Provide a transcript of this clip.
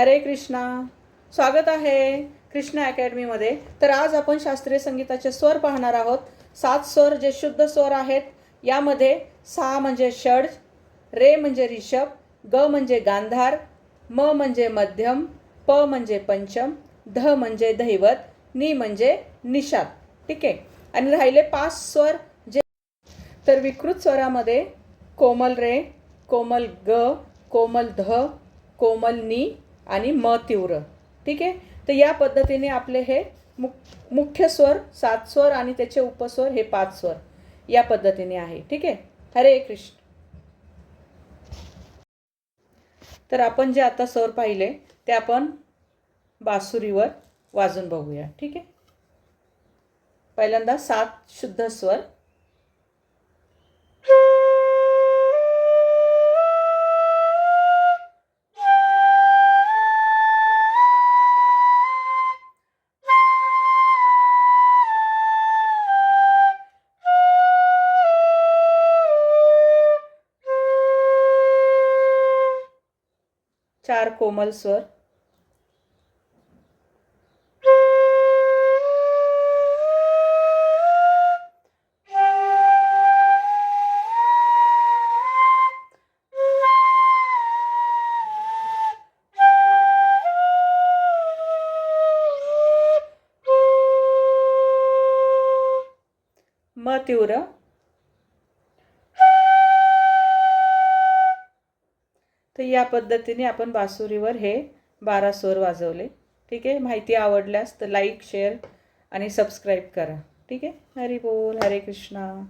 हरे कृष्णा. स्वागत आहे कृष्णा अकॅडमीमध्ये तर आज आपण शास्त्रीय संगीताचे स्वर पाहणार आहोत. सात स्वर जे शुद्ध स्वर आहेत यामध्ये सहा म्हणजे षड रे म्हणजे रिषभ ग म्हणजे गांधार म म्हणजे मध्यम प म्हणजे पंचम ध म्हणजे दैवत नि म्हणजे निषाद. ठीक आहे? आणि राहिले पाच स्वर जे तर विकृत स्वरामध्ये कोमल रे कोमल ग कोमल ध कोमल नी आणि म तीव्र. ठीक आहे? तर या पद्धतीने आपले हे मुख मुख्य स्वर सात स्वर आणि त्याचे उपस्वर हे पाच स्वर या पद्धतीने आहे. ठीक आहे? हरे कृष्ण. तर आपण जे आता स्वर पाहिले ते आपण बासुरीवर वाजून बघूया. ठीक आहे? पहिल्यांदा सात शुद्ध स्वर. चार कोमल स्वर. म तीव्र. तर या पद्धतीने आपण बासुरीवर हे बारा स्वर वाजवले. ठीक आहे? माहिती आवडल्यास तर लाईक शेअर आणि सबस्क्राईब करा. ठीक आहे? हरी बोल हरे कृष्णा.